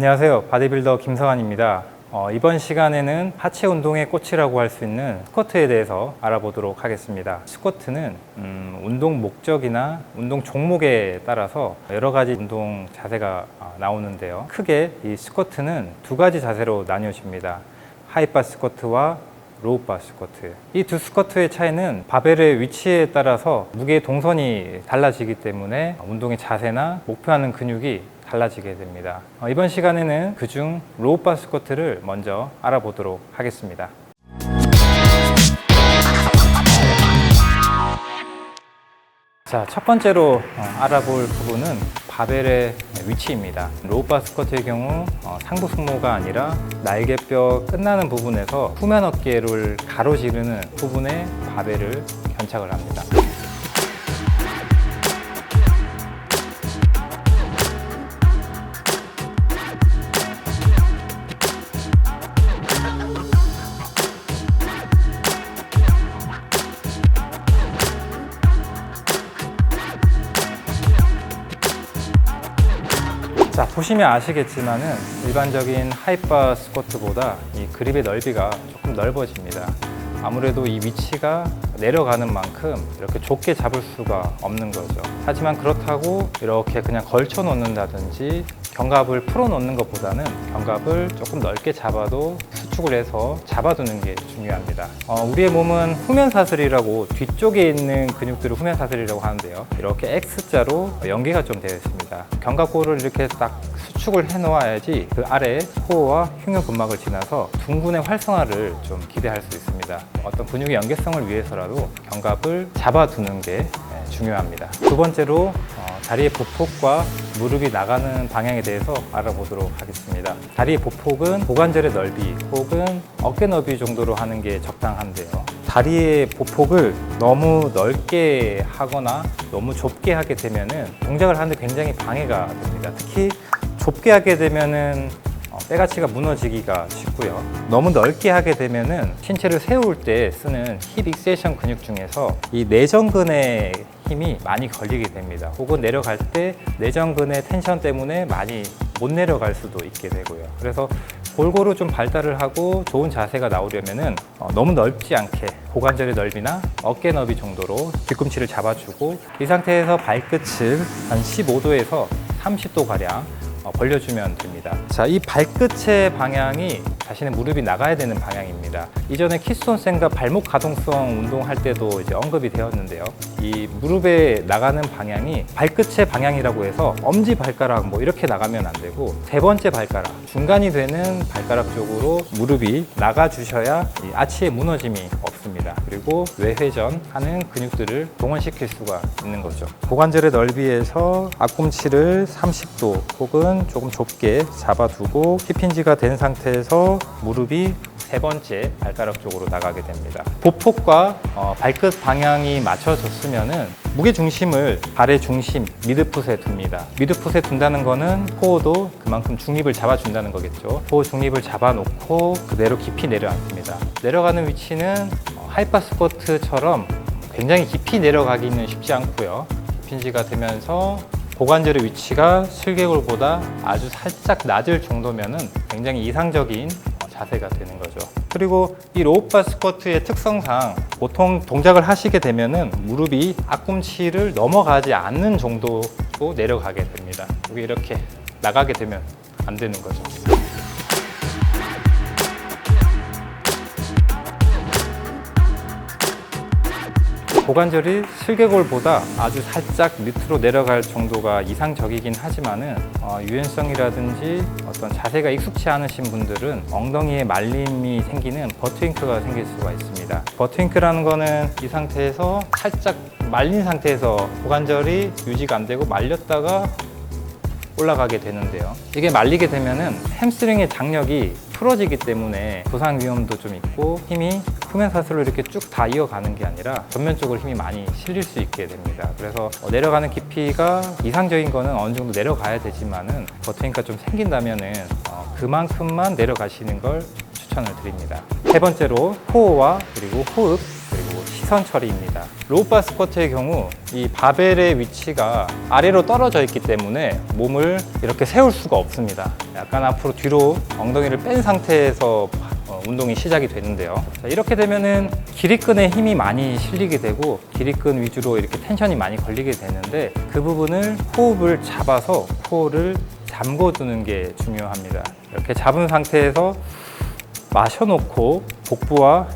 안녕하세요. 바디빌더 김성환입니다. 어, 이번 시간에는 하체 운동의 꽃이라고 할 수 있는 스쿼트에 대해서 알아보도록 하겠습니다. 스쿼트는 음, 운동 목적이나 운동 종목에 따라서 여러 가지 운동 자세가 어, 나오는데요. 크게 이 스쿼트는 두 가지 자세로 나뉘어집니다. 하이바 스쿼트와 로우바 스쿼트. 이 두 스쿼트의 차이는 바벨의 위치에 따라서 무게의 동선이 달라지기 때문에 운동의 자세나 목표하는 근육이 달라지게 됩니다. 어, 이번 시간에는 그중 로우바 스쿼트를 먼저 알아보도록 하겠습니다. 자, 첫 번째로 어, 알아볼 부분은 바벨의 위치입니다. 로우바 스쿼트의 경우 어, 상부 승모가 아니라 날개뼈 끝나는 부분에서 후면 어깨를 가로지르는 부분에 바벨을 견착을 합니다. 보시면 아시겠지만은 일반적인 하이바 스쿼트보다 이 그립의 넓이가 조금 넓어집니다. 아무래도 이 위치가 내려가는 만큼 이렇게 좁게 잡을 수가 없는 거죠. 하지만 그렇다고 이렇게 그냥 걸쳐 놓는다든지 견갑을 풀어 놓는 것보다는 견갑을 조금 넓게 잡아도 수축을 해서 잡아두는 게 중요합니다. 어, 우리의 몸은 후면 사슬이라고 뒤쪽에 있는 근육들을 후면 사슬이라고 하는데요. 이렇게 X자로 연계가 좀 되어 있습니다. 견갑골을 이렇게 딱 수축을 해 놓아야지 그 아래 코어와 흉형 근막을 지나서 둥근의 활성화를 좀 기대할 수 있습니다. 어떤 근육의 연계성을 위해서라도 견갑을 잡아두는 게 네, 중요합니다. 두 번째로 어, 다리의 보폭과 무릎이 나가는 방향에 대해서 알아보도록 하겠습니다. 다리의 보폭은 고관절의 넓이 혹은 어깨 넓이 정도로 하는 게 적당한데요. 다리의 보폭을 너무 넓게 하거나 너무 좁게 하게 되면은 동작을 하는데 굉장히 방해가 됩니다. 특히 좁게 하게 되면은 어, 빼가치가 무너지기가 쉽고요. 너무 넓게 하게 되면은 신체를 세울 때 쓰는 힙 익세션 근육 중에서 이 내전근의 힘이 많이 걸리게 됩니다. 혹은 내려갈 때 내전근의 텐션 때문에 많이 못 내려갈 수도 있게 되고요. 그래서 골고루 좀 발달을 하고 좋은 자세가 나오려면은 어, 너무 넓지 않게 고관절의 넓이나 어깨 너비 정도로 뒤꿈치를 잡아주고 이 상태에서 발끝을 한 15도에서 30도 가량 어, 벌려주면 됩니다. 자, 이 발끝의 방향이 자신의 무릎이 나가야 되는 방향입니다. 이전에 키스톤 쌤과 발목 가동성 운동할 때도 이제 언급이 되었는데요. 이 무릎에 나가는 방향이 발끝의 방향이라고 해서 엄지 발가락 뭐 이렇게 나가면 안 되고 세 번째 발가락 중간이 되는 발가락 쪽으로 무릎이 나가 주셔야 이 아치의 무너짐이 없습니다. 그리고 외회전 하는 근육들을 동원시킬 수가 있는 거죠. 고관절의 넓이에서 앞꿈치를 30도 혹은 조금 좁게 잡아두고 힙힌지가 된 상태에서 무릎이 세 번째 발가락 쪽으로 나가게 됩니다. 보폭과 어, 발끝 방향이 맞춰졌으면은 무게 중심을 발의 중심 미드풋에 둡니다. 미드풋에 둔다는 거는 코어도 그만큼 중립을 잡아준다는 거겠죠. 코어 중립을 잡아놓고 그대로 깊이 내려앉습니다. 내려가는 위치는 어, 하이파 스쿼트처럼 굉장히 깊이 내려가기는 쉽지 않고요. 핀지가 되면서 고관절의 위치가 슬개골보다 아주 살짝 낮을 정도면은 굉장히 이상적인 어, 자세가 되는 거죠. 그리고 이 로우바 스쿼트의 특성상 보통 동작을 하시게 되면은 무릎이 앞꿈치를 넘어가지 않는 정도로 내려가게 됩니다. 여기 이렇게 나가게 되면 안 되는 거죠. 고관절이 슬개골보다 아주 살짝 밑으로 내려갈 정도가 이상적이긴 하지만은 어, 유연성이라든지 어떤 자세가 익숙치 않으신 분들은 엉덩이에 말림이 생기는 버트윙크가 생길 수가 있습니다. 버트윙크라는 거는 이 상태에서 살짝 말린 상태에서 고관절이 유지가 안 되고 말렸다가 올라가게 되는데요. 이게 말리게 되면은 햄스트링의 장력이 풀어지기 때문에 부상 위험도 좀 있고 힘이 후면 사슬로 이렇게 쭉 다 이어가는 게 아니라 전면적으로 힘이 많이 실릴 수 있게 됩니다. 그래서 어, 내려가는 깊이가 이상적인 거는 어느 정도 내려가야 되지만은 버티니까 좀 생긴다면은 어, 그만큼만 내려가시는 걸 추천을 드립니다. 세 번째로 코어와 그리고 호흡 그리고 시선 처리입니다. 로우바 스쿼트의 경우 이 바벨의 위치가 아래로 떨어져 있기 때문에 몸을 이렇게 세울 수가 없습니다. 약간 앞으로 뒤로 엉덩이를 뺀 상태에서 어, 운동이 시작이 되는데요. 자, 이렇게 되면은 기립근에 힘이 많이 실리게 되고 기립근 위주로 이렇게 텐션이 많이 걸리게 되는데 그 부분을 호흡을 잡아서 코를 잠궈두는 게 중요합니다. 이렇게 잡은 상태에서 마셔놓고 복부와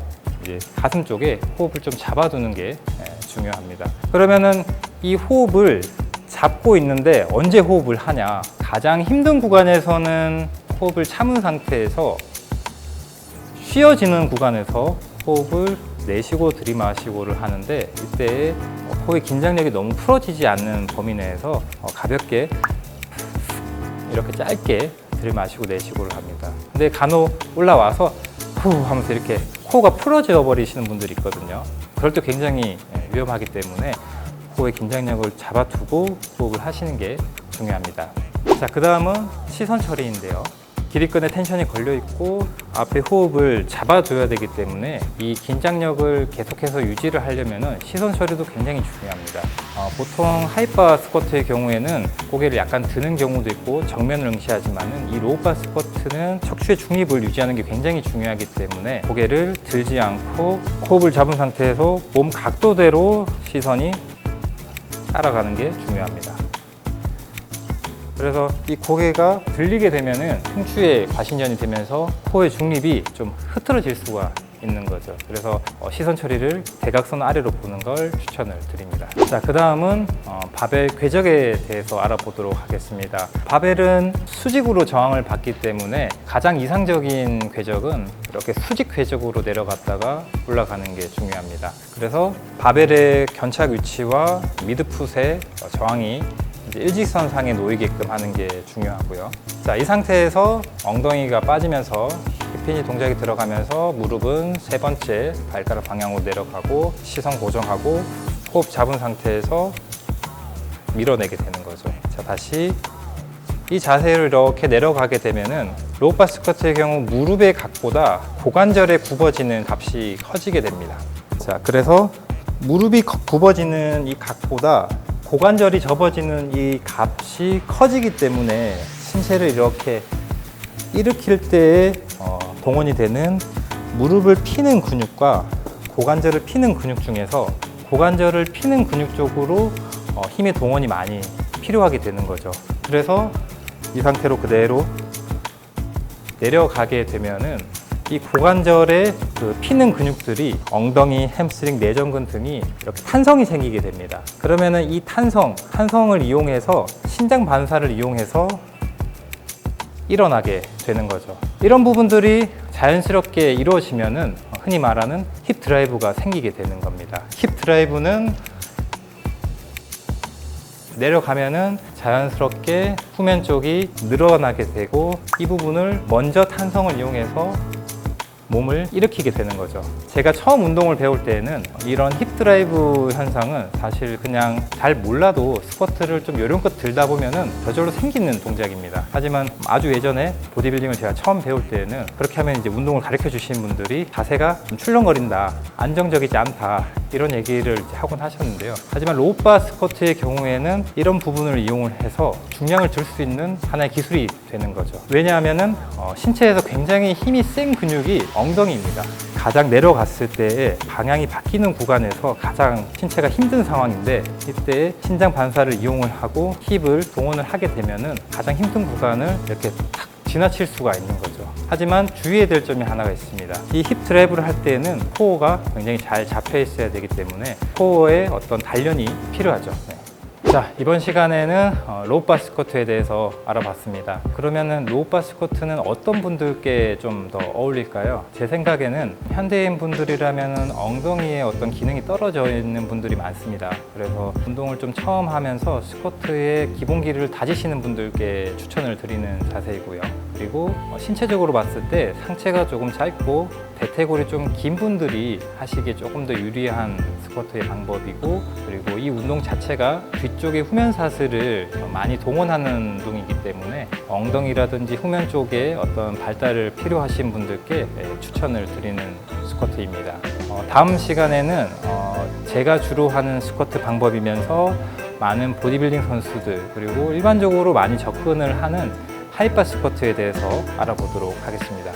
가슴 쪽에 호흡을 좀 잡아두는 게 예, 중요합니다. 그러면은 이 호흡을 잡고 있는데 언제 호흡을 하냐? 가장 힘든 구간에서는 호흡을 참은 상태에서 쉬어지는 구간에서 호흡을 내쉬고 들이마시고를 하는데 이때 코의 긴장력이 너무 풀어지지 않는 범위 내에서 어, 가볍게 이렇게 짧게 들이마시고 내쉬고를 합니다. 근데 간혹 올라와서 후 하면서 이렇게 코가 풀어져 버리시는 분들이 있거든요. 그럴 때 굉장히 예, 위험하기 때문에 코의 긴장력을 잡아두고 호흡을 하시는 게 중요합니다. 자, 그 다음은 시선 처리인데요. 기립근에 텐션이 걸려 있고 앞에 호흡을 잡아줘야 되기 때문에 이 긴장력을 계속해서 유지를 하려면 시선 처리도 굉장히 중요합니다. 어, 보통 하이바 스쿼트의 경우에는 고개를 약간 드는 경우도 있고 정면을 응시하지만은 이 로우바 스쿼트는 척추의 중립을 유지하는 게 굉장히 중요하기 때문에 고개를 들지 않고 호흡을 잡은 상태에서 몸 각도대로 시선이 따라가는 게 중요합니다. 그래서 이 고개가 들리게 되면은 흉추에 과신전이 되면서 코의 중립이 좀 흐트러질 수가 있는 거죠. 그래서 어, 시선 처리를 대각선 아래로 보는 걸 추천을 드립니다. 자, 그 다음은 어, 바벨 궤적에 대해서 알아보도록 하겠습니다. 바벨은 수직으로 저항을 받기 때문에 가장 이상적인 궤적은 이렇게 수직 궤적으로 내려갔다가 올라가는 게 중요합니다. 그래서 바벨의 견착 위치와 미드풋의 어, 저항이 일직선상에 놓이게끔 하는 게 중요하고요. 자, 이 상태에서 엉덩이가 빠지면서 힙핀이 동작이 들어가면서 무릎은 세 번째 발가락 방향으로 내려가고 시선 고정하고 호흡 잡은 상태에서 밀어내게 되는 거죠. 자, 다시 이 자세로 이렇게 내려가게 되면은 로우바 스쿼트의 경우 무릎의 각보다 고관절에 굽어지는 값이 커지게 됩니다. 자, 그래서 무릎이 커- 굽어지는 이 각보다 고관절이 접어지는 이 값이 커지기 때문에 신체를 이렇게 일으킬 때에 어, 동원이 되는 무릎을 피는 근육과 고관절을 피는 근육 중에서 고관절을 피는 근육 쪽으로 어, 힘의 동원이 많이 필요하게 되는 거죠. 그래서 이 상태로 그대로 내려가게 되면은 이 고관절의 그 피는 근육들이 엉덩이, 햄스트링, 내전근 등이 이렇게 탄성이 생기게 됩니다. 그러면은 이 탄성, 탄성을 이용해서 신장 반사를 이용해서 일어나게 되는 거죠. 이런 부분들이 자연스럽게 이루어지면은 흔히 말하는 힙 드라이브가 생기게 되는 겁니다. 힙 드라이브는 내려가면은 자연스럽게 후면 쪽이 늘어나게 되고 이 부분을 먼저 탄성을 이용해서 몸을 일으키게 되는 거죠. 제가 처음 운동을 배울 때에는 이런 힙 드라이브 현상은 사실 그냥 잘 몰라도 스쿼트를 좀 요령껏 들다 보면은 저절로 생기는 동작입니다. 하지만 아주 예전에 보디빌딩을 제가 처음 배울 때에는 그렇게 하면 이제 운동을 가르쳐 주시는 분들이 자세가 좀 출렁거린다, 안정적이지 않다 이런 얘기를 하곤 하셨는데요. 하지만 로우바 스쿼트의 경우에는 이런 부분을 이용을 해서 중량을 들수 있는 하나의 기술이 되는 거죠. 왜냐하면은 어, 신체에서 굉장히 힘이 센 근육이 엉덩이입니다. 가장 내려갔을 때 방향이 바뀌는 구간에서 가장 신체가 힘든 상황인데 이때 신장 반사를 이용을 하고 힙을 동원을 하게 되면은 가장 힘든 구간을 이렇게 탁 지나칠 수가 있는 거죠. 하지만 주의해야 될 점이 하나가 있습니다. 이힙 드라이브를 할 때는 코어가 굉장히 잘 잡혀 있어야 되기 때문에 코어의 어떤 단련이 필요하죠. 네. 자, 이번 시간에는 어, 로우바 스쿼트에 대해서 알아봤습니다. 그러면은 로우바 스쿼트는 어떤 분들께 좀 더 어울릴까요? 제 생각에는 현대인 분들이라면은 엉덩이에 어떤 기능이 떨어져 있는 분들이 많습니다. 그래서 운동을 좀 처음 하면서 스쿼트의 기본기를 다지시는 분들께 추천을 드리는 자세이고요. 그리고 신체적으로 봤을 때 상체가 조금 짧고 대퇴골이 좀 긴 분들이 하시기에 조금 더 유리한 스쿼트의 방법이고 그리고 이 운동 자체가 뒤쪽의 후면 사슬을 많이 동원하는 운동이기 때문에 엉덩이라든지 후면 쪽에 어떤 발달을 필요하신 분들께 예, 추천을 드리는 스쿼트입니다. 어, 다음 시간에는 어, 제가 주로 하는 스쿼트 방법이면서 많은 보디빌딩 선수들 그리고 일반적으로 많이 접근을 하는 하이파 스쿼트에 대해서 알아보도록 하겠습니다.